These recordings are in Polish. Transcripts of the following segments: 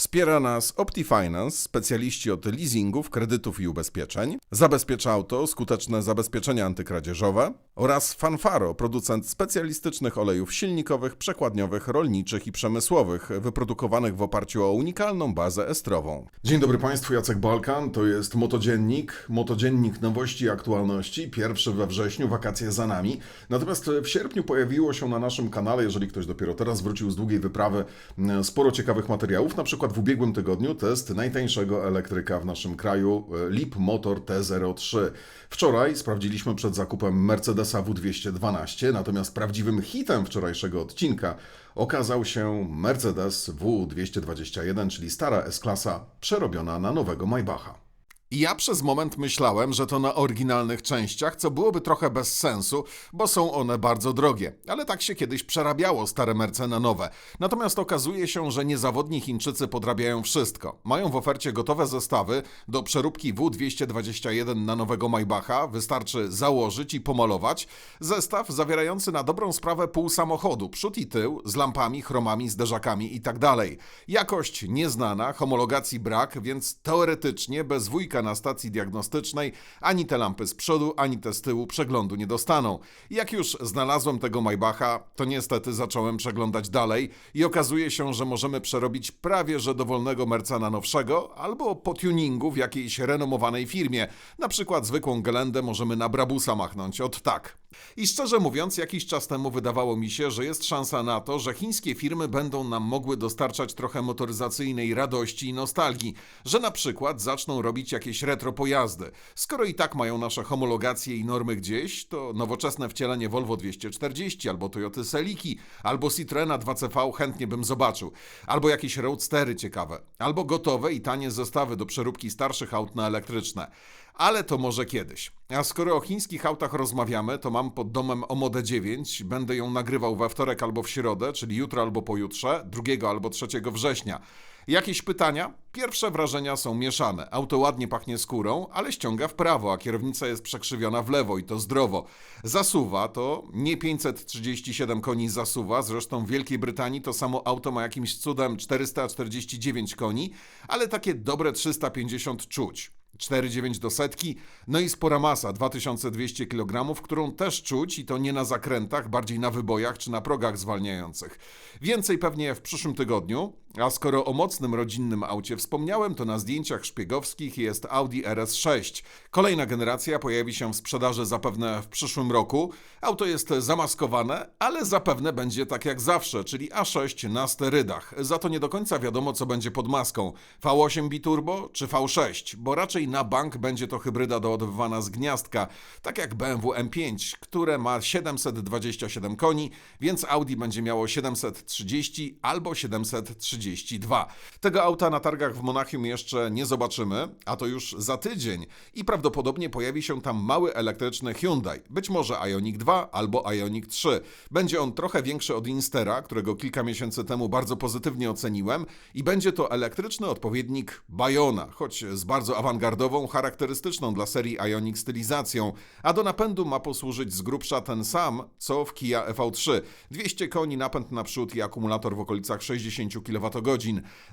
Wspiera nas OptiFinance, specjaliści od leasingów, kredytów i ubezpieczeń, Zabezpiecza Auto, skuteczne zabezpieczenia antykradzieżowe oraz Fanfaro, producent specjalistycznych olejów silnikowych, przekładniowych, rolniczych i przemysłowych, wyprodukowanych w oparciu o unikalną bazę estrową. Dzień dobry Państwu, Jacek Balkan, to jest Motodziennik, Motodziennik nowości i aktualności, pierwszy we wrześniu, wakacje za nami. Natomiast w sierpniu pojawiło się na naszym kanale, jeżeli ktoś dopiero teraz wrócił z długiej wyprawy, sporo ciekawych materiałów, na przykład w ubiegłym tygodniu test najtańszego elektryka w naszym kraju e, Leap Motor T03. Wczoraj sprawdziliśmy przed zakupem Mercedesa W212, natomiast prawdziwym hitem wczorajszego odcinka okazał się Mercedes W221, czyli stara S-klasa przerobiona na nowego Maybacha. I ja przez moment myślałem, że to na oryginalnych częściach, co byłoby trochę bez sensu, bo są one bardzo drogie. Ale tak się kiedyś przerabiało stare Merce na nowe. Natomiast okazuje się, że niezawodni Chińczycy podrabiają wszystko. Mają w ofercie gotowe zestawy do przeróbki W221 na nowego Maybacha. Wystarczy założyć i pomalować. Zestaw zawierający na dobrą sprawę pół samochodu, przód i tył, z lampami, chromami, zderzakami itd. Jakość nieznana, homologacji brak, więc teoretycznie bez wujka na stacji diagnostycznej ani te lampy z przodu, ani te z tyłu przeglądu nie dostaną. Jak już znalazłem tego Maybacha, to niestety zacząłem przeglądać dalej i okazuje się, że możemy przerobić prawie że dowolnego Merca na nowszego albo po tuningu w jakiejś renomowanej firmie. Na przykład zwykłą gelendę możemy na Brabusa machnąć od tak. I szczerze mówiąc, jakiś czas temu wydawało mi się, że jest szansa na to, że chińskie firmy będą nam mogły dostarczać trochę motoryzacyjnej radości i nostalgii, że na przykład zaczną robić jakieś retro pojazdy. Skoro i tak mają nasze homologacje i normy gdzieś, to nowoczesne wcielenie Volvo 240 albo Toyota Seliki, albo Citroena 2CV chętnie bym zobaczył, albo jakieś roadstery ciekawe, albo gotowe i tanie zestawy do przeróbki starszych aut na elektryczne. Ale to może kiedyś. A skoro o chińskich autach rozmawiamy, to mam pod domem Omodę 9. Będę ją nagrywał we wtorek albo w środę, czyli jutro albo pojutrze, 2 albo 3 września. Jakieś pytania? Pierwsze wrażenia są mieszane. Auto ładnie pachnie skórą, ale ściąga w prawo, a kierownica jest przekrzywiona w lewo i to zdrowo. Zasuwa to nie 537 koni zasuwa, zresztą w Wielkiej Brytanii to samo auto ma jakimś cudem 449 koni, ale takie dobre 350 czuć. 4,9 do setki, no i spora masa, 2200 kg, którą też czuć i to nie na zakrętach, bardziej na wybojach czy na progach zwalniających. Więcej pewnie w przyszłym tygodniu, a skoro o mocnym rodzinnym aucie wspomniałem, to na zdjęciach szpiegowskich jest Audi RS6. Kolejna generacja pojawi się w sprzedaży zapewne w przyszłym roku. Auto jest zamaskowane, ale zapewne będzie tak jak zawsze, czyli A6 na sterydach. Za to nie do końca wiadomo, co będzie pod maską. V8 biturbo czy V6, bo raczej na bank będzie to hybryda doładowywana z gniazdka, tak jak BMW M5, które ma 727 koni, więc Audi będzie miało 730 albo 732. Tego auta na targach w Monachium jeszcze nie zobaczymy, a to już za tydzień i prawdopodobnie pojawi się tam mały elektryczny Hyundai, być może Ioniq 2 albo Ioniq 3. Będzie on trochę większy od Instera, którego kilka miesięcy temu bardzo pozytywnie oceniłem i będzie to elektryczny odpowiednik Bayona, choć z bardzo awangardową charakterystyczną dla serii Ioniq stylizacją, a do napędu ma posłużyć z grubsza ten sam, co w Kia EV3. 200 koni napęd naprzód i akumulator w okolicach 60 kWh.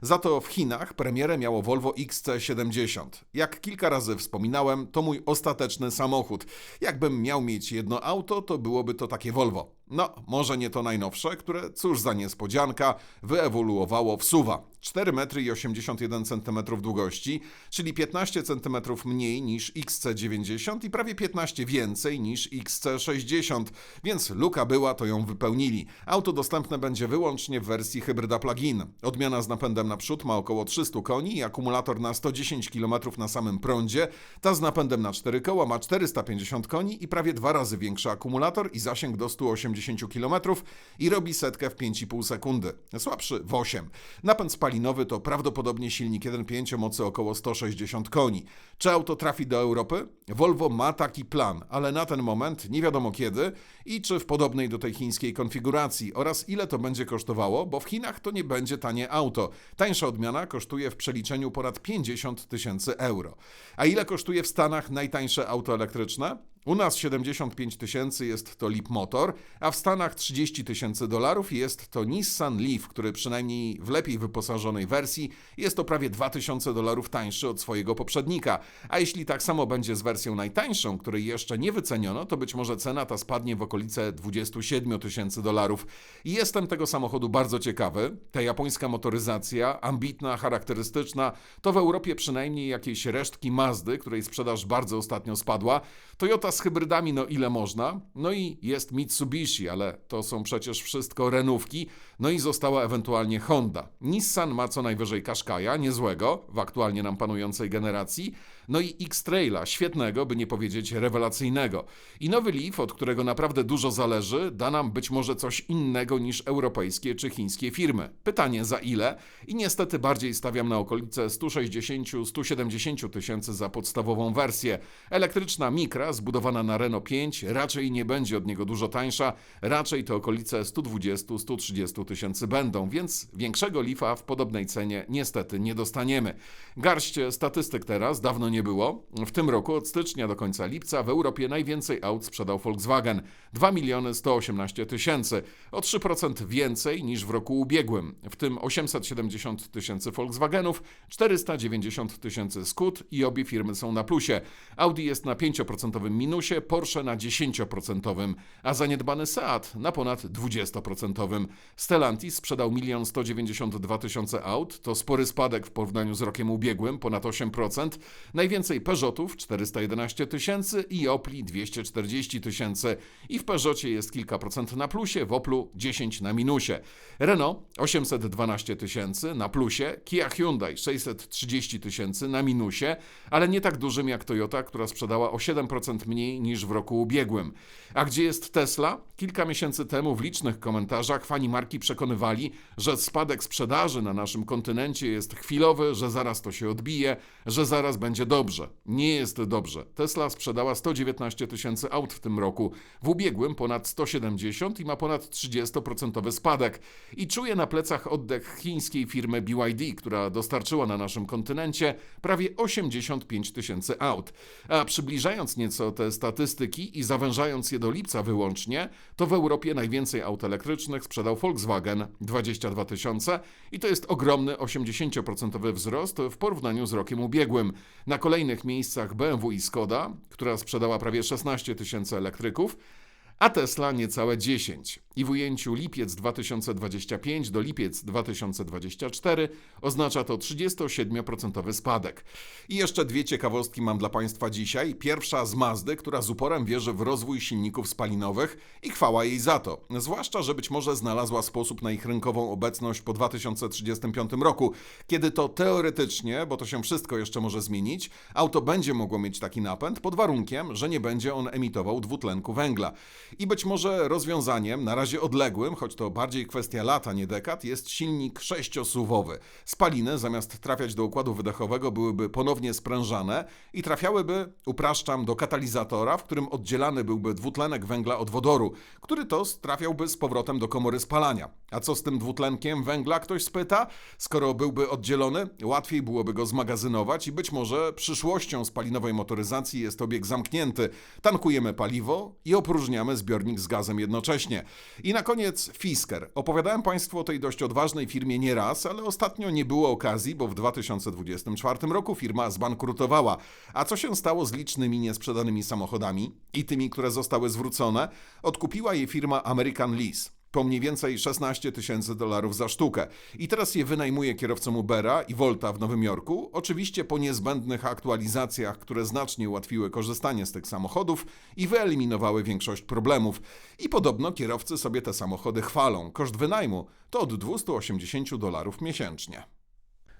Za to w Chinach premierę miało Volvo XC70. Jak kilka razy wspominałem, to mój ostateczny samochód. Jakbym miał mieć jedno auto, to byłoby to takie Volvo. No, może nie to najnowsze, które, cóż za niespodzianka, wyewoluowało w suwa. 4 metry i 81 cm długości, czyli 15 cm mniej niż XC90 i prawie 15 więcej niż XC60, więc luka była, to ją wypełnili. Auto dostępne będzie wyłącznie w wersji hybryda plug-in. Odmiana z napędem naprzód ma około 300 koni i akumulator na 110 km na samym prądzie. Ta z napędem na 4 koła ma 450 koni i prawie dwa razy większy akumulator i zasięg do 180 km i robi setkę w 5,5 sekundy. Słabszy w 8. Napęd spalinowy to prawdopodobnie silnik 1.5 o mocy około 160 koni. Czy auto trafi do Europy? Volvo ma taki plan, ale na ten moment nie wiadomo kiedy i czy w podobnej do tej chińskiej konfiguracji oraz ile to będzie kosztowało, bo w Chinach to nie będzie tanie auto. Tańsza odmiana kosztuje w przeliczeniu ponad 50 tysięcy euro. A ile kosztuje w Stanach najtańsze auto elektryczne? U nas 75 tysięcy jest to Leap Motor, a w Stanach 30 tysięcy dolarów jest to Nissan Leaf, który przynajmniej w lepiej wyposażonej wersji jest to prawie 2000 dolarów tańszy od swojego poprzednika. A jeśli tak samo będzie z wersją najtańszą, której jeszcze nie wyceniono, to być może cena ta spadnie w okolice 27 tysięcy dolarów. Jestem tego samochodu bardzo ciekawy. Ta japońska motoryzacja, ambitna, charakterystyczna, to w Europie przynajmniej jakieś resztki Mazdy, której sprzedaż bardzo ostatnio spadła. Toyota z hybrydami, no ile można. No i jest Mitsubishi, ale to są przecież wszystko renówki. No i została ewentualnie Honda. Nissan ma co najwyżej Qashqai'a, niezłego, w aktualnie nam panującej generacji. No i X-Traila, świetnego, by nie powiedzieć rewelacyjnego. I nowy Leaf, od którego naprawdę dużo zależy, da nam być może coś innego niż europejskie czy chińskie firmy. Pytanie za ile? I niestety bardziej stawiam na okolice 160-170 tysięcy za podstawową wersję. Elektryczna Micra, zbudowana na Renault 5, raczej nie będzie od niego dużo tańsza, raczej to okolice 120-130 tysięcy będą, więc większego Leafa w podobnej cenie niestety nie dostaniemy. Garść statystyk teraz, dawno nie było. W tym roku od stycznia do końca lipca w Europie najwięcej aut sprzedał Volkswagen 2 miliony 118 tysięcy, o 3% więcej niż w roku ubiegłym, w tym 870 tysięcy Volkswagenów, 490 tysięcy Scoot i obie firmy są na plusie. Audi jest na 5% minusie, Porsche na 10%, a zaniedbany Seat na ponad 20%. Stellantis sprzedał 1 192 tysiące aut, to spory spadek w porównaniu z rokiem ubiegłym, ponad 8%. Najwięcej Peugeotów 411 tysięcy i Opli 240 tysięcy. I w Peugeotie jest kilka procent na plusie, w Oplu 10 na minusie. Renault 812 tysięcy na plusie, Kia Hyundai 630 tysięcy na minusie, ale nie tak dużym jak Toyota, która sprzedała o 7% mniej niż w roku ubiegłym. A gdzie jest Tesla? Kilka miesięcy temu w licznych komentarzach fani marki przekonywali, że spadek sprzedaży na naszym kontynencie jest chwilowy, że zaraz to się odbije, że zaraz będzie dobrze. Nie jest dobrze. Tesla sprzedała 119 tysięcy aut w tym roku, w ubiegłym ponad 170 i ma ponad 30% spadek. I czuje na plecach oddech chińskiej firmy BYD, która dostarczyła na naszym kontynencie prawie 85 tysięcy aut. A przybliżając nieco te statystyki i zawężając je do lipca wyłącznie, to w Europie najwięcej aut elektrycznych sprzedał Volkswagen 22 tysiące i to jest ogromny 80% wzrost w porównaniu z rokiem ubiegłym. Na kolejnych miejscach BMW i Skoda, która sprzedała prawie 16 tysięcy elektryków, a Tesla niecałe 10. I w ujęciu lipiec 2025 do lipiec 2024 oznacza to 37% spadek. I jeszcze dwie ciekawostki mam dla Państwa dzisiaj. Pierwsza z Mazdy, która z uporem wierzy w rozwój silników spalinowych i chwała jej za to. Zwłaszcza, że być może znalazła sposób na ich rynkową obecność po 2035 roku, kiedy to teoretycznie, bo to się wszystko jeszcze może zmienić, auto będzie mogło mieć taki napęd pod warunkiem, że nie będzie on emitował dwutlenku węgla. I być może rozwiązaniem, na razie odległym, choć to bardziej kwestia lata, nie dekad, jest silnik sześciosuwowy. Spaliny zamiast trafiać do układu wydechowego byłyby ponownie sprężane i trafiałyby, upraszczam, do katalizatora, w którym oddzielany byłby dwutlenek węgla od wodoru, który to trafiałby z powrotem do komory spalania. A co z tym dwutlenkiem węgla, ktoś spyta? Skoro byłby oddzielony, łatwiej byłoby go zmagazynować i być może przyszłością spalinowej motoryzacji jest obieg zamknięty. Tankujemy paliwo i opróżniamy zbiornik z gazem jednocześnie. I na koniec Fisker. Opowiadałem Państwu o tej dość odważnej firmie nieraz, ale ostatnio nie było okazji, bo w 2024 roku firma zbankrutowała. A co się stało z licznymi niesprzedanymi samochodami i tymi, które zostały zwrócone? Odkupiła je firma American Lease po mniej więcej 16 tysięcy dolarów za sztukę. I teraz je wynajmuje kierowcom Ubera i Volta w Nowym Jorku, oczywiście po niezbędnych aktualizacjach, które znacznie ułatwiły korzystanie z tych samochodów i wyeliminowały większość problemów. I podobno kierowcy sobie te samochody chwalą. Koszt wynajmu to od 280 dolarów miesięcznie.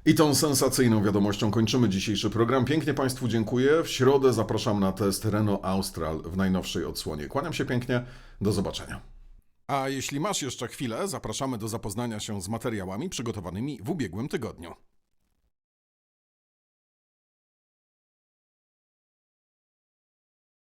I tą sensacyjną wiadomością kończymy dzisiejszy program. Pięknie Państwu dziękuję. W środę zapraszam na test Renault Austral w najnowszej odsłonie. Kłaniam się pięknie. Do zobaczenia. A jeśli masz jeszcze chwilę, zapraszamy do zapoznania się z materiałami przygotowanymi w ubiegłym tygodniu.